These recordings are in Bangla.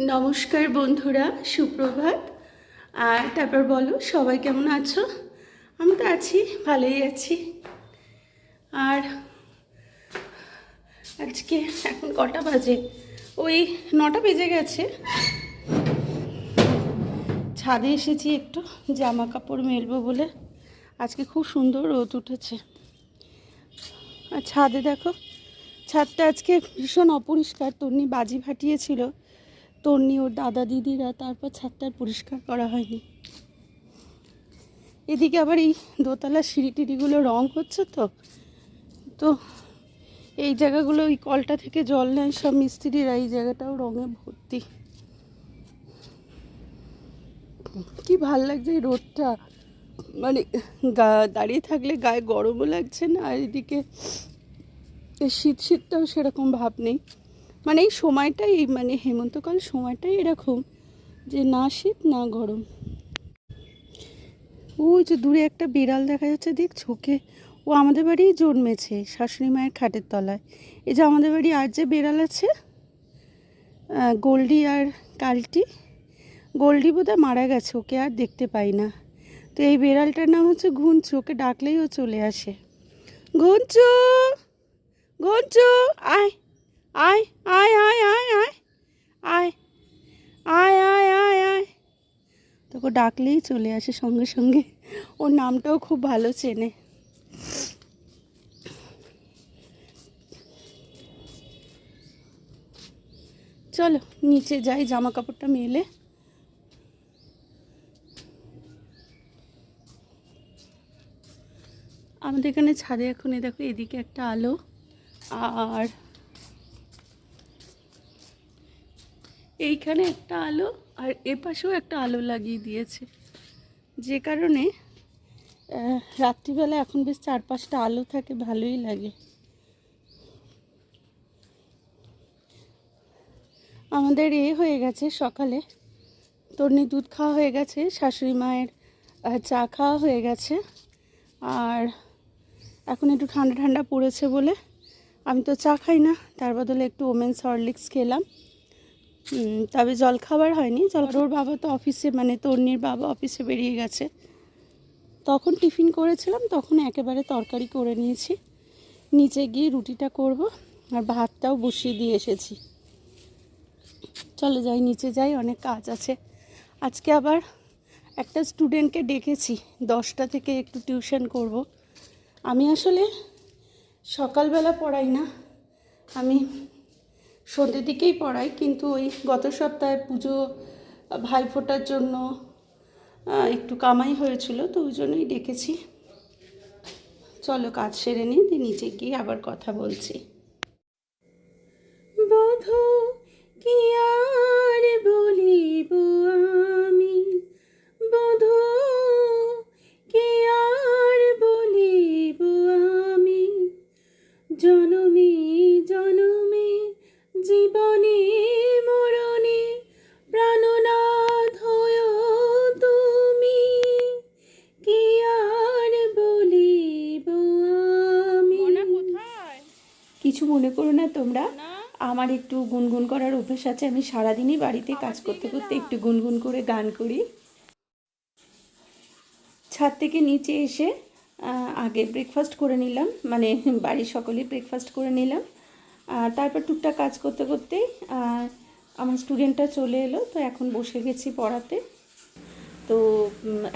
নমস্কার বন্ধুরা, সুপ্রভাত। আর তারপর বলো, সবাই কেমন আছো? আমি তো আছি, ভালোই আছি। আর আজকে এখন কটা বাজে? ওই নটা বেজে গেছে। ছাদে এসেছি একটু জামা কাপড় মেলবো বলে। আজকে খুব সুন্দর রোদ উঠেছে। আর ছাদে দেখো, ছাদটা আজকে ভীষণ অপরিষ্কার, তন্নি বাজি ফাটিয়েছিল। তন্নি, ওর দাদা দিদিরা তারপর ছাদটা পরিষ্কার করা হয়নি। এদিকে আবার এই দোতলা সিঁড়ি টিড়িগুলো রং হচ্ছে তো। তো এই জায়গাগুলো ওই কলটা থেকে জল নেয় সব মিস্ত্রিরা, এই জায়গাটাও রঙে ভর্তি। কি ভালো লাগছে এই রোদটা। মানে গা, দাঁড়িয়ে থাকলে গায়ে গরমও লাগছে না, আর এদিকে শীত শীতটাও সেরকম ভাব নেই। মানে এই সময়টাই মানে হেমন্তকাল সময়টাই এরকম যে না শীত, না গরম। ওই যে দূরে একটা বিড়াল দেখা যাচ্ছে, দেখছ? ওকে, ও আমাদের বাড়িই জন্মেছে শাশুড়ি মায়ের খাটের তলায়। এই যে আমাদের বাড়ি আর যে বিড়াল আছে গোল্ডি আর কালটি, গোল্ডি বোধহয় মারা গেছে, ওকে আর দেখতে পাই না। তো এই বিড়ালটার নাম হচ্ছে ঘুঞ্চু ওকে ডাকলেই ও চলে আসে। ঘুঞ্চু ঘুঞ্চু আয়! আয় আয় আয় আয় আয় আয় আয় আয় আয় আয় তোকে ডাকলেই চলে আসে সঙ্গে সঙ্গে। ওর নামটাও খুব ভালো চেনে। চলো, নিচে যাই জামা কাপড়টা মেলে। আমাদের এখানে ছাদে এখন দেখো, এদিকে একটা আলো। আর এইখানে একটা আলো আর এ পাশেও একটা আলো লাগিয়ে দিয়েছে। যে কারণে রাত্রিবেলা এখন বেশ চার পাঁচটা আলো থাকে, ভালোই লাগে। আমাদের এ হয়ে গেছে সকালে। তর্নি দুধ খাওয়া হয়ে গেছে, শাশুড়ি মায়ের চা খাওয়া হয়ে গেছে। আর এখন একটু ঠান্ডা ঠান্ডা পড়েছে বলে আমি তো চা খাই না, তার বদলে একটু ওমেন্স হরলিক্স খেলাম। তবে জল খাবার হয়নি জল ওর বাবা তো অফিসে মানে তর্নির বাবা অফিসে বেরিয়ে গেছে। তখন টিফিন করেছিলাম তখন একেবারে তরকারি করে নিয়েছি। নিচে গিয়ে রুটিটা করব আর ভাতটাও বসিয়ে দিয়ে এসেছি। চলে যাই নিচে যাই অনেক কাজ আছে। আজকে আবার একটা স্টুডেন্টকে ডেকেছি দশটা থেকে একটু টিউশন করব। আমি আসলে সকালবেলা পড়াই না। আমি সন্ধ্যের দিকেই পড়াই, কিন্তু ওই গত সপ্তাহে পুজো, ভাইফোঁটার জন্য একটু কামাই হয়েছিল, তো ওই জন্যই ডেকেছি। চলো, কাজ সেরে নিয়ে দিয়ে নিচে গিয়ে আবার কথা বলছি। বধু, কি আর বলিব আমি? বধু একটু গুনগুন করার অভ্যাস আছে, আমি সারাদিনই বাড়িতে কাজ করতে করতে একটু গুনগুন করে গান করি। ছাদ থেকে নিচে এসে আগে ব্রেকফাস্ট করে নিলাম মানে বাড়ির সকলেই ব্রেকফাস্ট করে নিলাম। তারপর টুকটাক কাজ করতে করতেই আমার স্টুডেন্টটা চলে এলো, তো এখন বসে গেছি পড়াতে। তো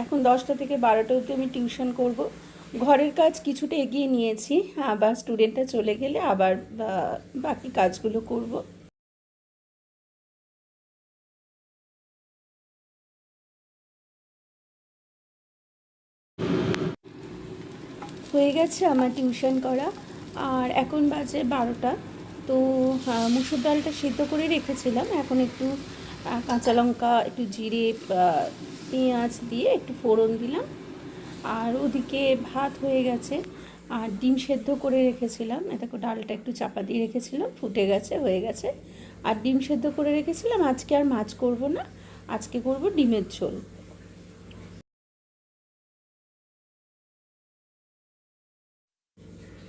এখন দশটা থেকে বারোটা অবধি আমি টিউশন করব। ঘরের কাজ কিছুটা এগিয়ে নিয়েছি, আবার স্টুডেন্টটা চলে গেলে আবার বাকি কাজগুলো করব। হয়ে গেছে আমার টিউশন করা, আর এখন বাজে বারোটা। তো মুসুর ডালটা সিদ্ধ করে রেখেছিলাম, এখন একটু কাঁচা লঙ্কা, একটু জিরে পেঁয়াজ দিয়ে একটু ফোড়ন দিলাম। আর ওদিকে ভাত হয়ে গেছে, আর ডিম সেদ্ধ করে রেখেছিলাম। দেখো, ডালটা একটু চাপা দিয়ে রেখেছিলাম, ফুটে গেছে, হয়ে গেছে। আর ডিম সেদ্ধ করে রেখেছিলাম, আজকে আর মাছ করব না, আজকে করব ডিমের ঝোল।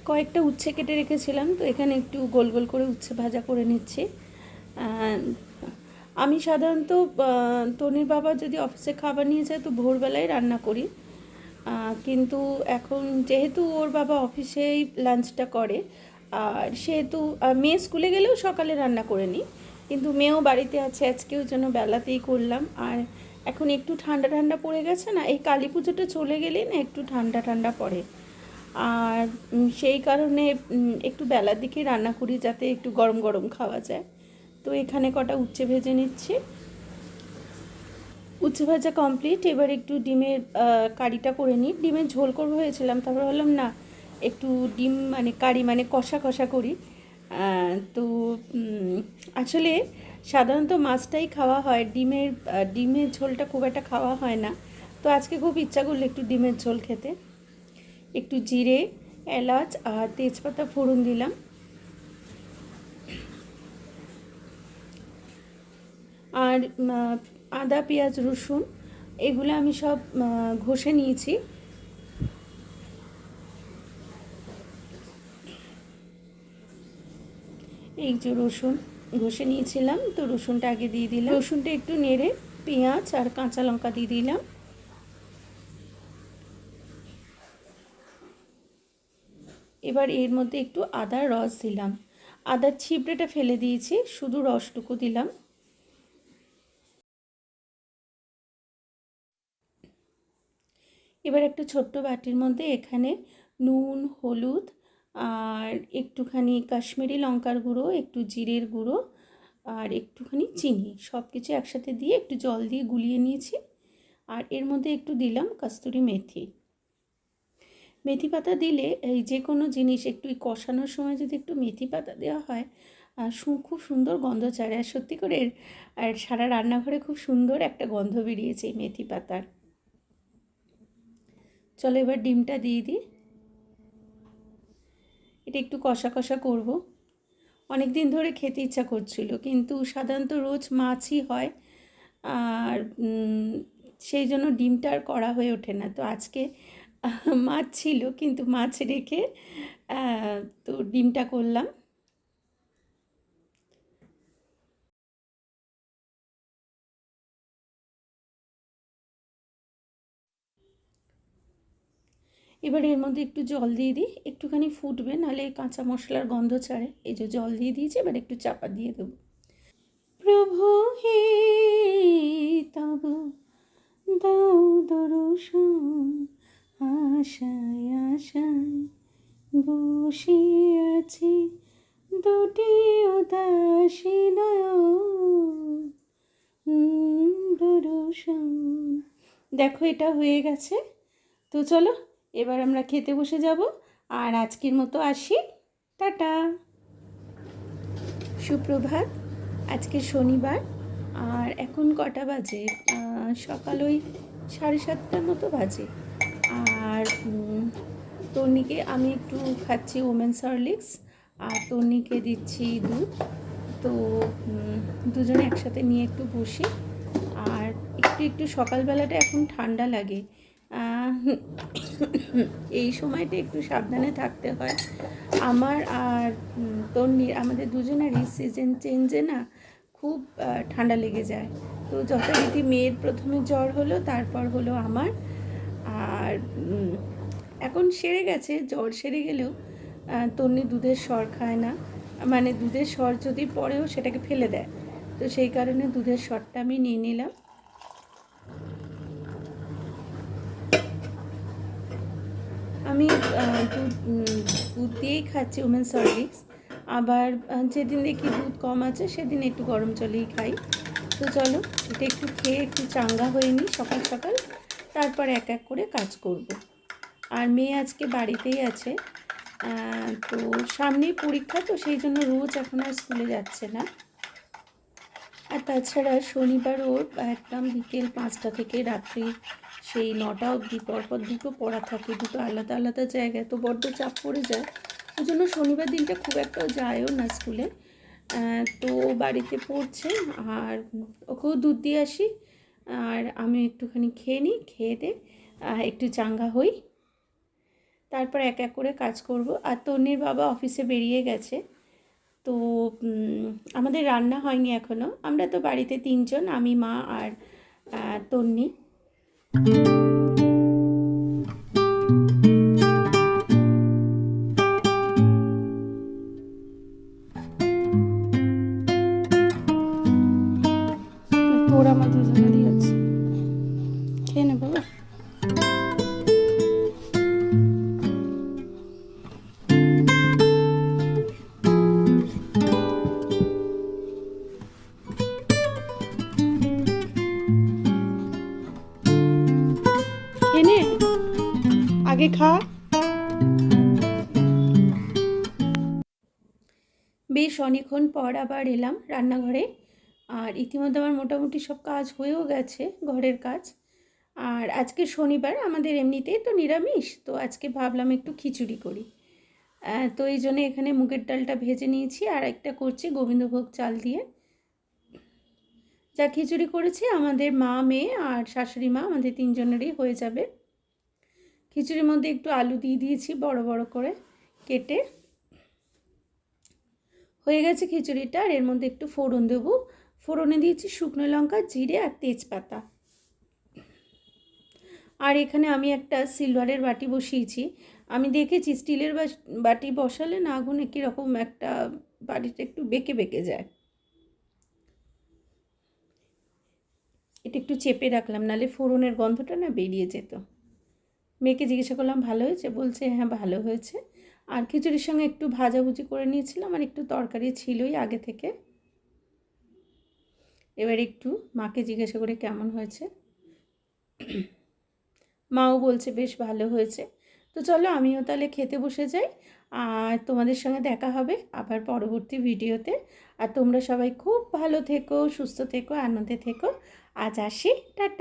কয়েকটা উচ্ছে কেটে রেখেছিলাম, তো এখানে একটু গোল গোল করে উচ্ছে ভাজা করে নিচ্ছি। আমি সাধারণত তনির বাবা যদি অফিসে খাবার নিয়ে যায়, তো ভোরবেলায় রান্না করি। কিন্তু এখন যেহেতু ওর বাবা অফিসেই লাঞ্চটা করে, আর সেহেতু মেয়ে স্কুলে গেলেও সকালে রান্না করে নিই, কিন্তু মেয়েও বাড়িতে আছে, আজকেও যেন বেলাতেই করলাম। আর এখন একটু ঠান্ডা ঠান্ডা পড়ে গেছে না, এই কালী পুজোটা চলে গেলেই না একটু ঠান্ডা ঠান্ডা পড়ে। আর সেই কারণে একটু বেলার দিকে রান্না করি যাতে একটু গরম গরম খাওয়া যায়। তো এখানে কটা উচ্ছে ভেজে নিচ্ছি। উচ্ছে ভাজা কমপ্লিট এবার একটু ডিমের কারিটা করে নিই। ডিমের ঝোল করব হয়েছিলাম তারপর ভাবলাম না, একটু ডিম মানে কারি মানে কষা কষা করি। তো আসলে সাধারণত মাছটাই খাওয়া হয়, ডিমের ডিমের ঝোলটা খুব একটা খাওয়া হয় না। তো আজকে খুব ইচ্ছা করল একটু ডিমের ঝোল খেতে। একটু জিরে, এলাচ আর তেজপাতা ফোড়ন দিলাম। আর আদা, পেঁয়াজ, রসুন, এগুলো আমি সব ঘষে নিয়েছি। এই যে রসুন ঘষে নিয়েছিলাম, তো রসুনটা আগে দিয়ে দিলাম। রসুনটা একটু নেড়ে পেঁয়াজ আর কাঁচা লঙ্কা দিয়ে দিলাম। এবার এর মধ্যে একটু আদার রস দিলাম। আদার ছিবড়েটা ফেলে দিয়েছি, শুধু রসটুকু দিলাম। এবার একটা ছোট্ট বাটির মধ্যে এখানে নুন, হলুদ আর একটুখানি কাশ্মীরি লঙ্কার গুঁড়ো, একটু জিরের গুঁড়ো আর একটুখানি চিনি। সব কিছু একসাথে দিয়ে একটু জল দিয়ে গুলিয়ে নিয়েছি আর এর মধ্যে একটু দিলাম কস্তুরি মেথি। মেথি পাতা দিলে এই যে কোনো জিনিস একটু কষানোর সময় যদি একটু মেথি পাতা দেওয়া হয় খুব সুন্দর গন্ধ ছাড়ে। আর সত্যি করে আর সারা রান্নাঘরে খুব সুন্দর একটা গন্ধ বেরিয়েছে এই মেথি পাতার। চলো এবার ডিমটা দিয়ে দিই। এটা একটু কষা কষা করব। অনেক দিন ধরে খেতে ইচ্ছা করছিল, কিন্তু সাধারণত রোজ মাছই হয়, আর সেই জন্য ডিমটা আর করা হয়ে ওঠে না। তো আজকে মাছ ছিল, কিন্তু মাছ রেখে তো ডিমটা করলাম। এবার এর মধ্যে একটু জল দিয়ে দিই, একটুখানি ফুটবে, নাহলে কাঁচা মশলার গন্ধ ছাড়ে। এই যে জল দিয়ে দিয়েছি, এবার একটু চাপা দিয়ে দেবো। প্রভু হে তব, দাও আশায় আশায় বসে আছি। দুটি উদাসী দেখো, এটা হয়ে গেছে। তো চলো এবার আমরা খেতে বসে যাব। আর আজকের মতো আসি। টাটা। সুপ্রভাত আজকে শনিবার আর এখন কটা বাজে? সকাল ওই সাড়ে সাতটার মতো বাজে। আর উম, তন্নিকে আমি একটু খাচ্ছি ওমেন্স হরলিক্স আর তন্নিকে দিচ্ছি দুধ। তো দুজনে একসাথে নিয়ে একটু বসি। আর একটু একটু সকালবেলাটা এখন ঠান্ডা লাগে। এই সময়টা একটু সাবধানে থাকতে হয়। আমার আর তন্নির আমাদের দুজনেরই সিজন চেঞ্জে না খুব ঠান্ডা লেগে যায়। তো যথারীতি মেয়ের প্রথমে জ্বর হলো, তারপর হলো আমার। আর এখন সেরে গেছে, জ্বর সেরে গেলেও তন্নি দুধের স্বর খায় না। মানে দুধের স্বর যদি পরেও সেটাকে ফেলে দেয়। তো সেই কারণে দুধের স্বরটা আমি নিয়ে নিলাম। আমি দুধ দিয়েই খাচ্ছি ওমেন্স হরলিক্স আবার যেদিন দেখি দুধ কম আছে, সেদিন একটু গরম জলেই খাই। তো চলো, এটা একটু খেয়ে একটু চাঙ্গা হয়ে নিই সকাল সকাল। তারপর এক এক করে কাজ করব। আর মেয়ে আজকে বাড়িতেই আছে। তো সামনেই পরীক্ষা, তো সেই জন্য রোজ এখন আর স্কুলে যাচ্ছে না। আর তাছাড়া শনিবার ওর একদম বিকেল পাঁচটা থেকে রাত্রি সেই নটা অবধি পরপর দুটো পড়া থাকে দুটো আলাদা আলাদা জায়গায় তো বড্ড চাপ পড়ে যায়। ওই জন্য শনিবার দিনটা খুব একটা যায়ও না স্কুলে। তো বাড়িতে পড়ছে আর ওকেও দুধ দিয়ে আসি আর আমি একটুখানি খেয়ে নিই খেয়ে দে একটু চাঙ্গা হই। তারপর এক এক করে কাজ করব। আর তন্নির বাবা অফিসে বেরিয়ে গেছে। তো আমাদের রান্না হয়নি এখনও আমরা তো বাড়িতে তিনজন আমি মা আর আহ, তন্নি তোর আগে খা। বেশ অনেকক্ষণ পর আবার এলাম রান্নাঘরে। আর ইতিমধ্যে আমার মোটামুটি সব কাজ হয়েও গেছে, ঘরের কাজ। আর আজকে শনিবার, আমাদের এমনিতেই তো নিরামিষ, তো আজকে ভাবলাম একটু খিচুড়ি করি। তো এই জন্য এখানে মুগের ডালটা ভেজে নিয়েছি, আর একটা করছি গোবিন্দভোগ চাল দিয়ে। যা খিচুড়ি করেছি, আমাদের মা, মেয়ে আর শাশুড়ি মা, আমাদের তিনজনেরই হয়ে যাবে। খিচুড়ির মধ্যে একটু আলু দিয়ে দিয়েছি বড় বড় করে কেটে। হয়ে গেছে খিচুড়িটা আর এর মধ্যে একটু ফোড়ন দেবো। ফোড়নে দিয়েছি শুকনো লঙ্কা, জিরে আর তেজপাতা। আর এখানে আমি একটা সিলভারের বাটি বসিয়েছি। আমি দেখেছি স্টিলের বাটি বসালে না আগুনে কীরকম একটা বাটিটা একটু বেঁকে বেঁকে যায়। এটা একটু চেপে রাখলাম, নালে ফোড়নের গন্ধটা না বেরিয়ে যেত। মেয়েকে জিজ্ঞাসা করলাম, ভালো হয়েছে? বলছে হ্যাঁ ভালো হয়েছে। আর খিচুড়ির সঙ্গে একটু ভাজাভুজি করে নিয়েছিলাম, আর একটু তরকারি ছিলই আগে থেকে। এবার একটু মাকে জিজ্ঞাসা করে, কেমন হয়েছে? মাও বলছে, বেশ ভালো হয়েছে। তো চলো, আমিও তাহলে খেতে বসে যাই, আর তোমাদের সঙ্গে দেখা হবে আবার পরবর্তী ভিডিওতে। আর তোমরা সবাই খুব ভালো থেকো, সুস্থ থেকো, আনন্দে থেকো। আজ আসি, টাটা।